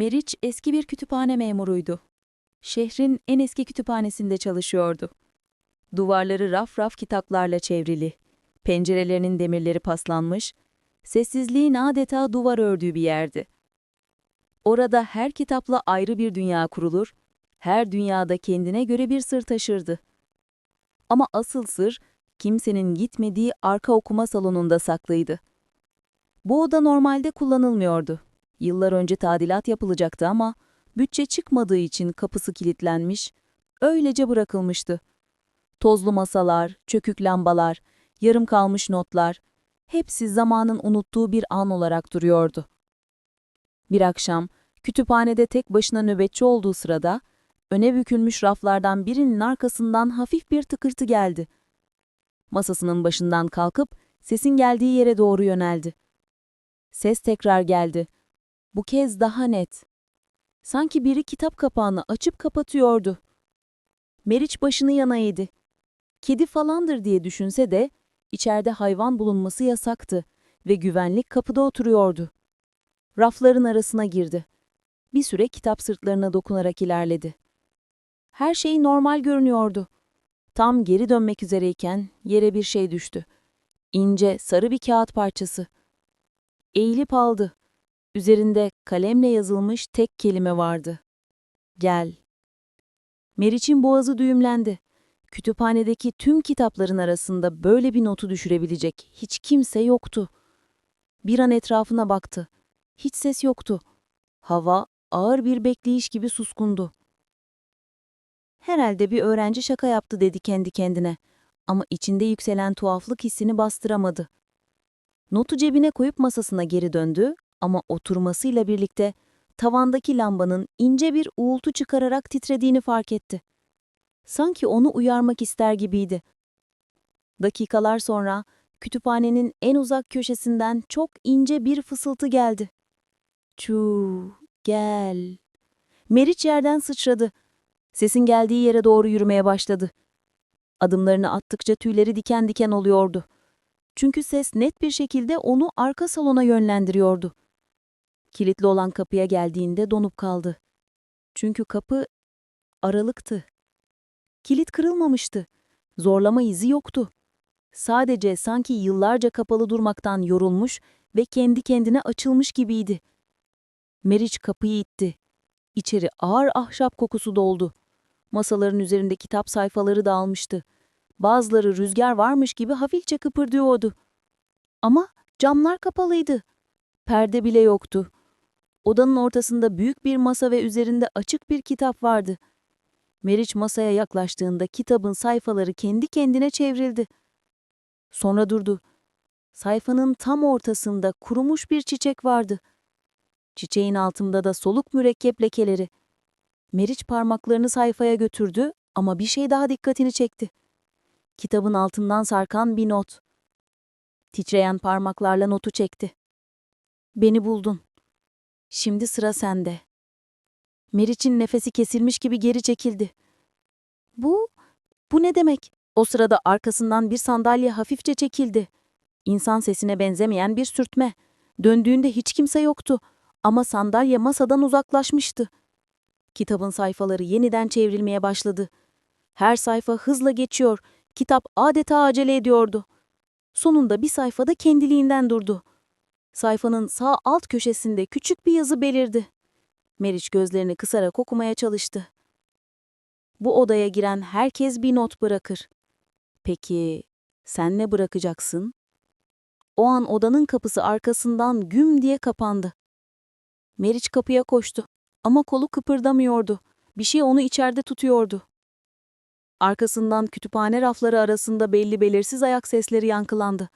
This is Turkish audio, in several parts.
Meriç eski bir kütüphane memuruydu. Şehrin en eski kütüphanesinde çalışıyordu. Duvarları raf raf kitaplarla çevrili. Pencerelerinin demirleri paslanmış, sessizliğin adeta duvar ördüğü bir yerdi. Orada her kitapla ayrı bir dünya kurulur, her dünyada kendine göre bir sır taşırdı. Ama asıl sır, kimsenin gitmediği arka okuma salonunda saklıydı. Bu oda normalde kullanılmıyordu. Yıllar önce tadilat yapılacaktı ama bütçe çıkmadığı için kapısı kilitlenmiş, öylece bırakılmıştı. Tozlu masalar, çökük lambalar, yarım kalmış notlar, hepsi zamanın unuttuğu bir an olarak duruyordu. Bir akşam, kütüphanede tek başına nöbetçi olduğu sırada, öne bükülmüş raflardan birinin arkasından hafif bir tıkırtı geldi. Masasının başından kalkıp, sesin geldiği yere doğru yöneldi. Ses tekrar geldi. Bu kez daha net. Sanki biri kitap kapağını açıp kapatıyordu. Meriç başını yana eğdi. Kedi falandır diye düşünse de içeride hayvan bulunması yasaktı ve güvenlik kapıda oturuyordu. Rafların arasına girdi. Bir süre kitap sırtlarına dokunarak ilerledi. Her şey normal görünüyordu. Tam geri dönmek üzereyken yere bir şey düştü. İnce, sarı bir kağıt parçası. Eğilip aldı. Üzerinde kalemle yazılmış tek kelime vardı. Gel. Meriç'in boğazı düğümlendi. Kütüphanedeki tüm kitapların arasında böyle bir notu düşürebilecek hiç kimse yoktu. Bir an etrafına baktı. Hiç ses yoktu. Hava ağır bir bekleyiş gibi suskundu. Herhalde bir öğrenci şaka yaptı dedi kendi kendine. Ama içinde yükselen tuhaflık hissini bastıramadı. Notu cebine koyup masasına geri döndü ama oturmasıyla birlikte tavandaki lambanın ince bir uğultu çıkararak titrediğini fark etti. Sanki onu uyarmak ister gibiydi. Dakikalar sonra kütüphanenin en uzak köşesinden çok ince bir fısıltı geldi. Çuu, gel. Meriç yerden sıçradı. Sesin geldiği yere doğru yürümeye başladı. Adımlarını attıkça tüyleri diken diken oluyordu. Çünkü ses net bir şekilde onu arka salona yönlendiriyordu. Kilitli olan kapıya geldiğinde donup kaldı. Çünkü kapı aralıktı. Kilit kırılmamıştı. Zorlama izi yoktu. Sadece sanki yıllarca kapalı durmaktan yorulmuş ve kendi kendine açılmış gibiydi. Meriç kapıyı itti. İçeri ağır ahşap kokusu doldu. Masaların üzerinde kitap sayfaları dağılmıştı. Bazıları rüzgar varmış gibi hafifçe kıpırdıyordu. Ama camlar kapalıydı. Perde bile yoktu. Odanın ortasında büyük bir masa ve üzerinde açık bir kitap vardı. Meriç masaya yaklaştığında kitabın sayfaları kendi kendine çevrildi. Sonra durdu. Sayfanın tam ortasında kurumuş bir çiçek vardı. Çiçeğin altında da soluk mürekkep lekeleri. Meriç parmaklarını sayfaya götürdü ama bir şey daha dikkatini çekti. Kitabın altından sarkan bir not. Titreyen parmaklarla notu çekti. Beni buldun. Şimdi sıra sende. Meriç'in nefesi kesilmiş gibi geri çekildi. Bu, bu ne demek? O sırada arkasından bir sandalye hafifçe çekildi. İnsan sesine benzemeyen bir sürtme. Döndüğünde hiç kimse yoktu ama sandalye masadan uzaklaşmıştı. Kitabın sayfaları yeniden çevrilmeye başladı. Her sayfa hızla geçiyor, kitap adeta acele ediyordu. Sonunda bir sayfada kendiliğinden durdu. Sayfanın sağ alt köşesinde küçük bir yazı belirdi. Meriç gözlerini kısarak okumaya çalıştı. Bu odaya giren herkes bir not bırakır. Peki sen ne bırakacaksın? O an odanın kapısı arkasından güm diye kapandı. Meriç kapıya koştu ama kolu kıpırdamıyordu. Bir şey onu içeride tutuyordu. Arkasından kütüphane rafları arasında belli belirsiz ayak sesleri yankılandı.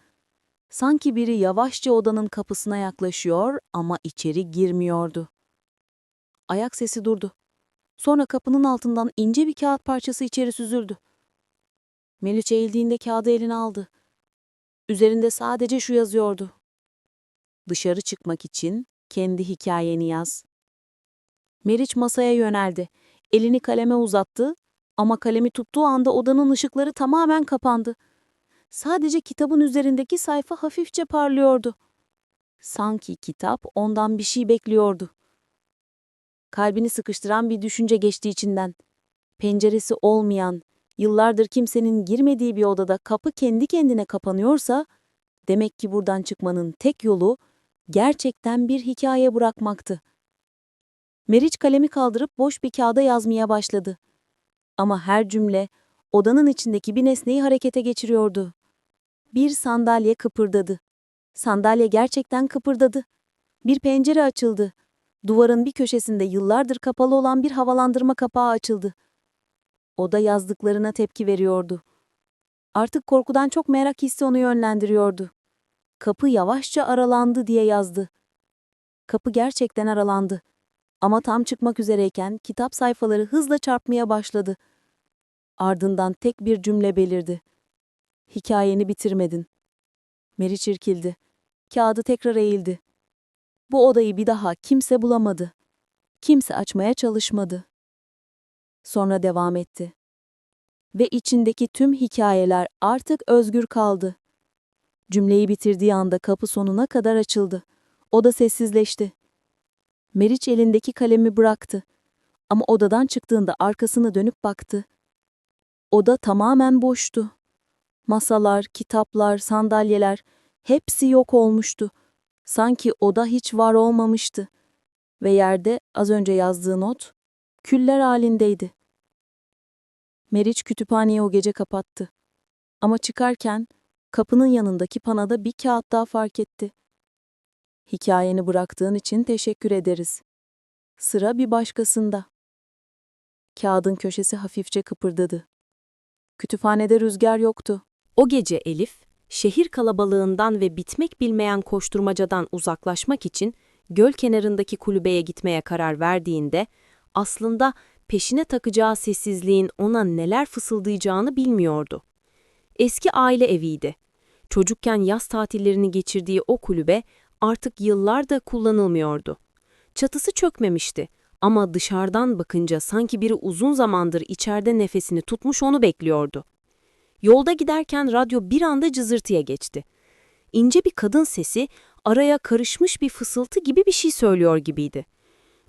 Sanki biri yavaşça odanın kapısına yaklaşıyor ama içeri girmiyordu. Ayak sesi durdu. Sonra kapının altından ince bir kağıt parçası içeri süzüldü. Meliç eğildiğinde kağıdı eline aldı. Üzerinde sadece şu yazıyordu. Dışarı çıkmak için kendi hikayeni yaz. Meriç masaya yöneldi. Elini kaleme uzattı ama kalemi tuttuğu anda odanın ışıkları tamamen kapandı. Sadece kitabın üzerindeki sayfa hafifçe parlıyordu. Sanki kitap ondan bir şey bekliyordu. Kalbini sıkıştıran bir düşünce geçti içinden. Penceresi olmayan, yıllardır kimsenin girmediği bir odada kapı kendi kendine kapanıyorsa, demek ki buradan çıkmanın tek yolu gerçekten bir hikaye bırakmaktı. Meriç kalemi kaldırıp boş bir kağıda yazmaya başladı. Ama her cümle odanın içindeki bir nesneyi harekete geçiriyordu. Bir sandalye kıpırdadı. Sandalye gerçekten kıpırdadı. Bir pencere açıldı. Duvarın bir köşesinde yıllardır kapalı olan bir havalandırma kapağı açıldı. Oda yazdıklarına tepki veriyordu. Artık korkudan çok merak hissi onu yönlendiriyordu. Kapı yavaşça aralandı diye yazdı. Kapı gerçekten aralandı. Ama tam çıkmak üzereyken kitap sayfaları hızla çarpmaya başladı. Ardından tek bir cümle belirdi. Hikayeni bitirmedin. Meriç irkildi. Kağıdı tekrar eğildi. Bu odayı bir daha kimse bulamadı. Kimse açmaya çalışmadı. Sonra devam etti. Ve içindeki tüm hikayeler artık özgür kaldı. Cümleyi bitirdiği anda kapı sonuna kadar açıldı. Oda sessizleşti. Meriç elindeki kalemi bıraktı. Ama odadan çıktığında arkasını dönüp baktı. Oda tamamen boştu. Masalar, kitaplar, sandalyeler hepsi yok olmuştu. Sanki oda hiç var olmamıştı. Ve yerde az önce yazdığı not küller halindeydi. Meriç kütüphaneyi o gece kapattı. Ama çıkarken kapının yanındaki panada bir kağıt daha fark etti. Hikayeni bıraktığın için teşekkür ederiz. Sıra bir başkasında. Kağıdın köşesi hafifçe kıpırdadı. Kütüphanede rüzgar yoktu. O gece Elif, şehir kalabalığından ve bitmek bilmeyen koşturmacadan uzaklaşmak için göl kenarındaki kulübeye gitmeye karar verdiğinde, aslında peşine takacağı sessizliğin ona neler fısıldayacağını bilmiyordu. Eski aile eviydi. Çocukken yaz tatillerini geçirdiği o kulübe artık yıllarda kullanılmıyordu. Çatısı çökmemişti ama dışarıdan bakınca sanki biri uzun zamandır içeride nefesini tutmuş onu bekliyordu. Yolda giderken radyo bir anda cızırtıya geçti. İnce bir kadın sesi araya karışmış bir fısıltı gibi bir şey söylüyor gibiydi.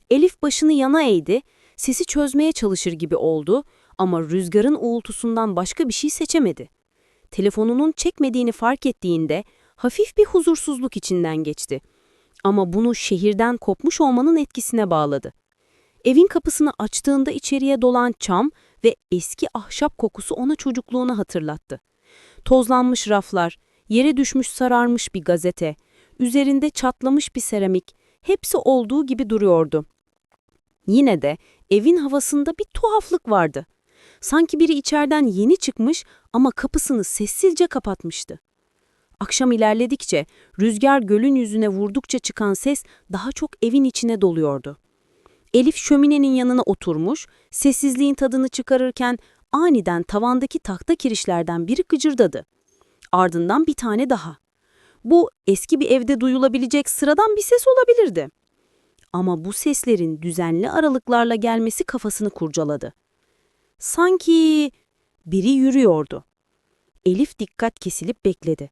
Elif başını yana eğdi, sesi çözmeye çalışır gibi oldu ama rüzgarın uğultusundan başka bir şey seçemedi. Telefonunun çekmediğini fark ettiğinde hafif bir huzursuzluk içinden geçti. Ama bunu şehirden kopmuş olmanın etkisine bağladı. Evin kapısını açtığında içeriye dolan çam ve eski ahşap kokusu ona çocukluğunu hatırlattı. Tozlanmış raflar, yere düşmüş sararmış bir gazete, üzerinde çatlamış bir seramik, hepsi olduğu gibi duruyordu. Yine de evin havasında bir tuhaflık vardı. Sanki biri içeriden yeni çıkmış ama kapısını sessizce kapatmıştı. Akşam ilerledikçe, rüzgar gölün yüzüne vurdukça çıkan ses daha çok evin içine doluyordu. Elif şöminenin yanına oturmuş, sessizliğin tadını çıkarırken aniden tavandaki tahta kirişlerden biri gıcırdadı. Ardından bir tane daha. Bu eski bir evde duyulabilecek sıradan bir ses olabilirdi. Ama bu seslerin düzenli aralıklarla gelmesi kafasını kurcaladı. Sanki biri yürüyordu. Elif dikkat kesilip bekledi.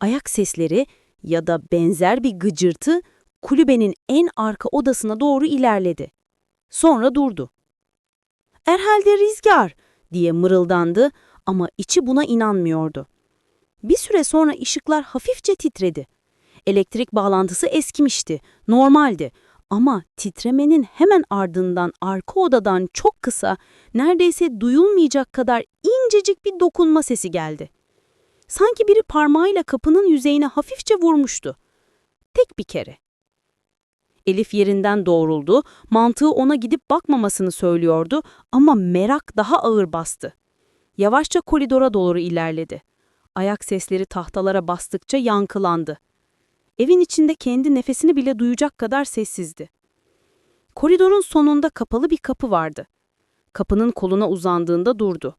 Ayak sesleri ya da benzer bir gıcırtı kulübenin en arka odasına doğru ilerledi. Sonra durdu. Erhalde rüzgar diye mırıldandı ama içi buna inanmıyordu. Bir süre sonra ışıklar hafifçe titredi. Elektrik bağlantısı eskimişti, normaldi ama titremenin hemen ardından arka odadan çok kısa, neredeyse duyulmayacak kadar incecik bir dokunma sesi geldi. Sanki biri parmağıyla kapının yüzeyine hafifçe vurmuştu. Tek bir kere. Elif yerinden doğruldu, mantığı ona gidip bakmamasını söylüyordu ama merak daha ağır bastı. Yavaşça koridora doğru ilerledi. Ayak sesleri tahtalara bastıkça yankılandı. Evin içinde kendi nefesini bile duyacak kadar sessizdi. Koridorun sonunda kapalı bir kapı vardı. Kapının koluna uzandığında durdu.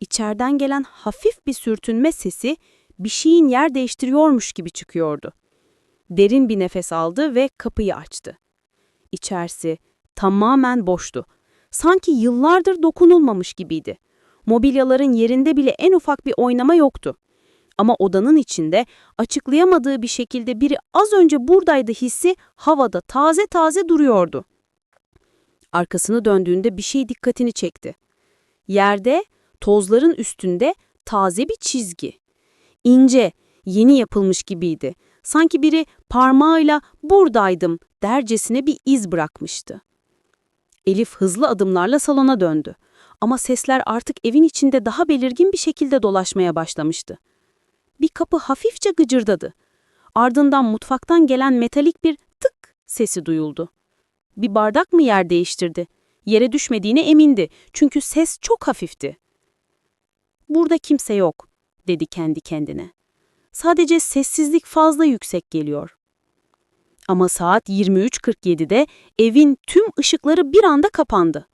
İçeriden gelen hafif bir sürtünme sesi bir şeyin yer değiştiriyormuş gibi çıkıyordu. Derin bir nefes aldı ve kapıyı açtı. İçerisi tamamen boştu. Sanki yıllardır dokunulmamış gibiydi. Mobilyaların yerinde bile en ufak bir oynama yoktu. Ama odanın içinde açıklayamadığı bir şekilde biri az önce buradaydı hissi havada taze taze duruyordu. Arkasını döndüğünde bir şey dikkatini çekti. Yerde, tozların üstünde taze bir çizgi. İnce, yeni yapılmış gibiydi. Sanki biri parmağıyla buradaydım dercesine bir iz bırakmıştı. Elif hızlı adımlarla salona döndü. Ama sesler artık evin içinde daha belirgin bir şekilde dolaşmaya başlamıştı. Bir kapı hafifçe gıcırdadı. Ardından mutfaktan gelen metalik bir tık sesi duyuldu. Bir bardak mı yer değiştirdi? Yere düşmediğine emindi çünkü ses çok hafifti. Burada kimse yok, dedi kendi kendine. Sadece sessizlik fazla yüksek geliyor. Ama saat 23.47'de evin tüm ışıkları bir anda kapandı.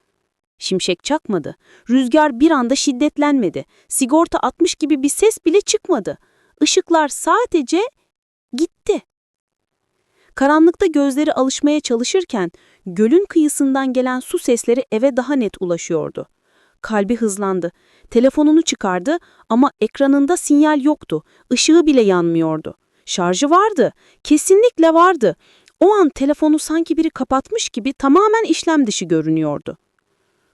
Şimşek çakmadı, rüzgar bir anda şiddetlenmedi, sigorta atmış gibi bir ses bile çıkmadı. Işıklar sadece gitti. Karanlıkta gözleri alışmaya çalışırken gölün kıyısından gelen su sesleri eve daha net ulaşıyordu. Kalbi hızlandı. Telefonunu çıkardı ama ekranında sinyal yoktu. Işığı bile yanmıyordu. Şarjı vardı. Kesinlikle vardı. O an telefonu sanki biri kapatmış gibi tamamen işlem dışı görünüyordu.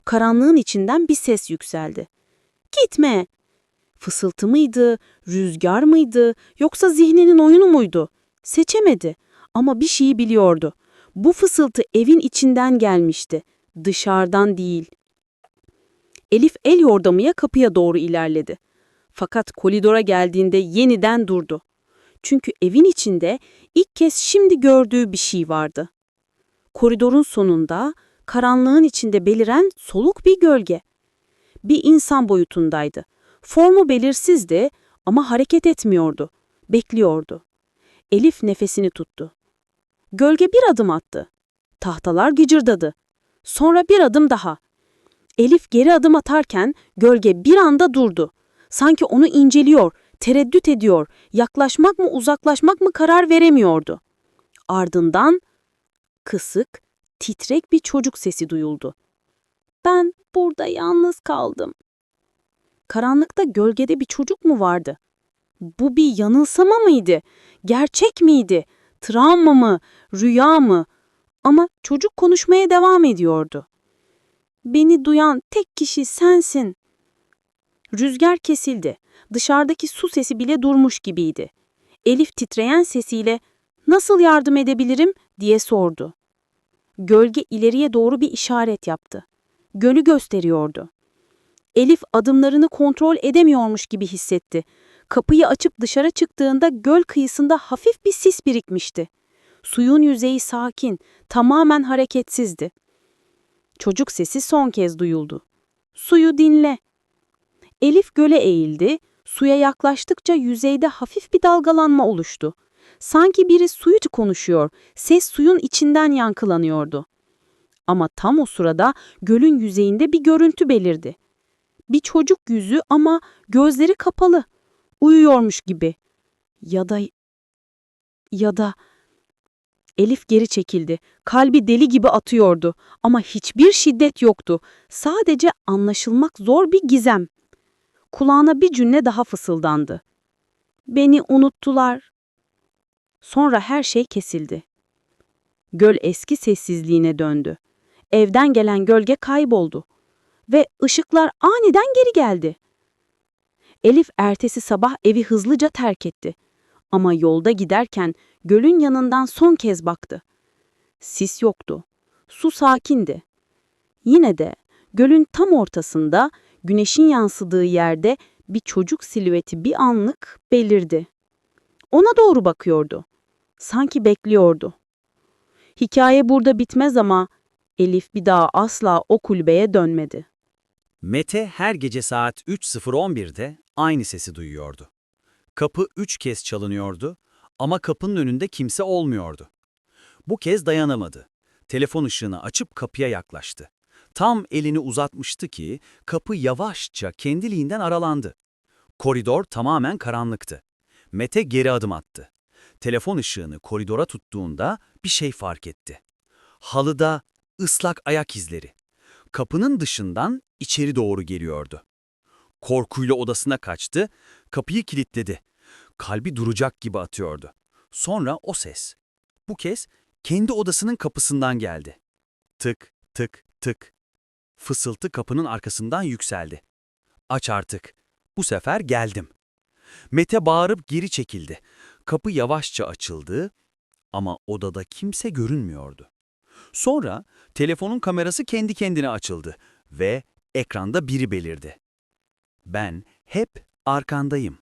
Karanlığın içinden bir ses yükseldi. Gitme! Fısıltı mıydı, rüzgar mıydı, yoksa zihninin oyunu muydu? Seçemedi ama bir şeyi biliyordu. Bu fısıltı evin içinden gelmişti, dışarıdan değil. Elif el yordamıya kapıya doğru ilerledi. Fakat koridora geldiğinde yeniden durdu. Çünkü evin içinde ilk kez şimdi gördüğü bir şey vardı. Koridorun sonunda, karanlığın içinde beliren soluk bir gölge. Bir insan boyutundaydı. Formu belirsizdi ama hareket etmiyordu. Bekliyordu. Elif nefesini tuttu. Gölge bir adım attı. Tahtalar gıcırdadı. Sonra bir adım daha. Elif geri adım atarken gölge bir anda durdu. Sanki onu inceliyor, tereddüt ediyor, yaklaşmak mı uzaklaşmak mı karar veremiyordu. Ardından kısık, titrek bir çocuk sesi duyuldu. Ben burada yalnız kaldım. Karanlıkta gölgede bir çocuk mu vardı? Bu bir yanılsama mıydı? Gerçek miydi? Travma mı? Rüya mı? Ama çocuk konuşmaya devam ediyordu. Beni duyan tek kişi sensin. Rüzgar kesildi. Dışarıdaki su sesi bile durmuş gibiydi. Elif titreyen sesiyle "Nasıl yardım edebilirim?" diye sordu. Gölge ileriye doğru bir işaret yaptı. Gölü gösteriyordu. Elif adımlarını kontrol edemiyormuş gibi hissetti. Kapıyı açıp dışarı çıktığında göl kıyısında hafif bir sis birikmişti. Suyun yüzeyi sakin, tamamen hareketsizdi. Çocuk sesi son kez duyuldu. Suyu dinle. Elif göle eğildi. Suya yaklaştıkça yüzeyde hafif bir dalgalanma oluştu. Sanki biri suyu konuşuyor. Ses suyun içinden yankılanıyordu. Ama tam o sırada gölün yüzeyinde bir görüntü belirdi. Bir çocuk yüzü ama gözleri kapalı. Uyuyormuş gibi. Ya da... Ya da... Elif geri çekildi. Kalbi deli gibi atıyordu ama hiçbir şiddet yoktu. Sadece anlaşılmak zor bir gizem. Kulağına bir cümle daha fısıldandı. Beni unuttular. Sonra her şey kesildi. Göl eski sessizliğine döndü. Evden gelen gölge kayboldu ve ışıklar aniden geri geldi. Elif ertesi sabah evi hızlıca terk etti. Ama yolda giderken gölün yanından son kez baktı. Sis yoktu. Su sakindi. Yine de gölün tam ortasında, güneşin yansıdığı yerde bir çocuk silüeti bir anlık belirdi. Ona doğru bakıyordu. Sanki bekliyordu. Hikaye burada bitmez ama Elif bir daha asla o kulübeye dönmedi. Mete her gece saat 3.011'de aynı sesi duyuyordu. Kapı üç kez çalınıyordu ama kapının önünde kimse olmuyordu. Bu kez dayanamadı. Telefon ışığını açıp kapıya yaklaştı. Tam elini uzatmıştı ki kapı yavaşça kendiliğinden aralandı. Koridor tamamen karanlıktı. Mete geri adım attı. Telefon ışığını koridora tuttuğunda bir şey fark etti. Halıda ıslak ayak izleri. Kapının dışından içeri doğru geliyordu. Korkuyla odasına kaçtı, kapıyı kilitledi. Kalbi duracak gibi atıyordu. Sonra o ses. Bu kez kendi odasının kapısından geldi. Tık, tık, Tık. Fısıltı kapının arkasından yükseldi. Aç artık. Bu sefer geldim. Mete bağırıp geri çekildi. Kapı yavaşça açıldı ama odada kimse görünmüyordu. Sonra telefonun kamerası kendi kendine açıldı ve ekranda biri belirdi. Ben hep arkandayım.